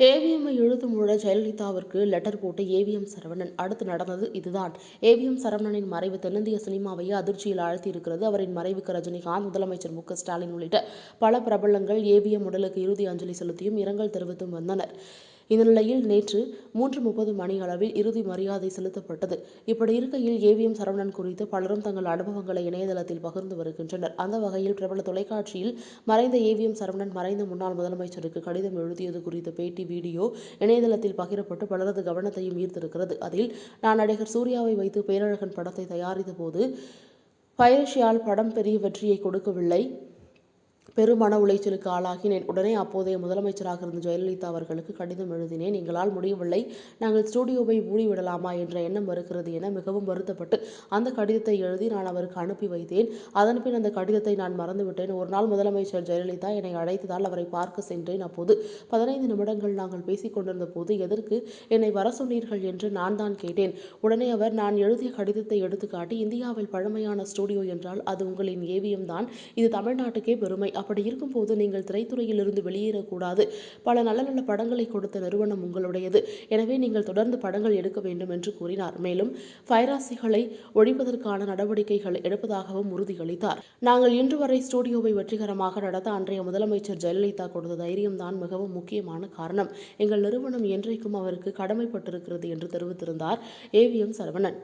ஏவிஎம்மை இழுத்து மூட ஜெயலலிதாவிற்கு லெட்டர் போட்டு ஏவிஎம் சரவணன். அடுத்து நடந்தது இதுதான். ஏவிஎம் சரவணனின் மறைவு தென்னிந்திய சினிமாவையே அதிர்ச்சியில் ஆழ்த்தியிருக்கிறது. அவரின் மறைவுக்கு ரஜினிகாந்த் முதலமைச்சர் மு ஸ்டாலின் உள்ளிட்ட பல பிரபலங்கள் ஏவிஎம் உடலுக்கு இறுதி அஞ்சலி செலுத்தியும் இரங்கல் தெரிவித்தும் வந்தனர். இந்த நிலையில் நேற்று மூன்று முப்பது மணி அளவில் இறுதி மரியாதை செலுத்தப்பட்டது. இப்படி இருக்கையில் ஏவிஎம் சரவணன் குறித்து பலரும் தங்கள் அனுபவங்களை இணையதளத்தில் பகிர்ந்து வருகின்றனர். அந்த வகையில் பிரபல தொலைக்காட்சியில் மறைந்த ஏவிஎம் சரவணன் மறைந்த முன்னாள் முதலமைச்சருக்கு கடிதம் எழுதியது குறித்த பேட்டி வீடியோ இணையதளத்தில் பகிரப்பட்டு பலரது கவனத்தையும் ஈர்த்திருக்கிறது. அதில் நான் நடிகர் சூர்யாவை வைத்து பேரழகன் படத்தை தயாரித்த போது பைரஷியால் படம் பெரிய வெற்றியை கொடுக்கவில்லை. பெரும் மன உளைச்சலுக்கு ஆளாகினேன். உடனே அப்போதைய முதலமைச்சராக இருந்த ஜெயலலிதா அவர்களுக்கு கடிதம் எழுதினேன். எங்களால் முடியவில்லை. நாங்கள் ஸ்டுடியோவை மூடிவிடலாமா என்ற எண்ணம் வருகிறது என மிகவும் வருத்தப்பட்டு அந்த கடிதத்தை எழுதி நான் அவருக்கு அனுப்பி வைத்தேன். அதன்பின் அந்த கடிதத்தை நான் மறந்துவிட்டேன். ஒரு நாள் முதலமைச்சர் ஜெயலலிதா என்னை அழைத்ததால் அவரை பார்க்க சென்றேன். அப்போது பதினைந்து நிமிடங்கள் நாங்கள் பேசிக் கொண்டிருந்த போது எதற்கு என்னை வர சொன்னீர்கள் என்று நான் தான் கேட்டேன். உடனே அவர் நான் எழுதிய கடிதத்தை எடுத்துக்காட்டி இந்தியாவில் பழமையான ஸ்டுடியோ என்றால் அது உங்களின் ஏவிஎம் தான். இது தமிழ்நாட்டுக்கே பெருமை. அப்படி இருக்கும்போது நீங்கள் திரைத்துறையில் இருந்து வெளியேறக்கூடாது. பல நல்ல நல்ல படங்களை கொடுத்த நிறுவனம் உங்களுடையது. எனவே நீங்கள் தொடர்ந்து படங்கள் எடுக்க வேண்டும் என்று கூறினார். மேலும் பைராசிகளை ஒழிப்பதற்கான நடவடிக்கைகள் எடுப்பதாகவும் உறுதியளித்தார். நாங்கள் இன்று வரை ஸ்டுடியோவை வெற்றிகரமாக நடத்த அன்றைய முதலமைச்சர் ஜெயலலிதா கொடுத்த தைரியம் தான் மிகவும் முக்கியமான காரணம். எங்கள் நிறுவனம் என்றைக்கும் அவருக்கு கடமைப்பட்டிருக்கிறது என்று தெரிவித்திருந்தார் ஏவிஎம் சரவணன்.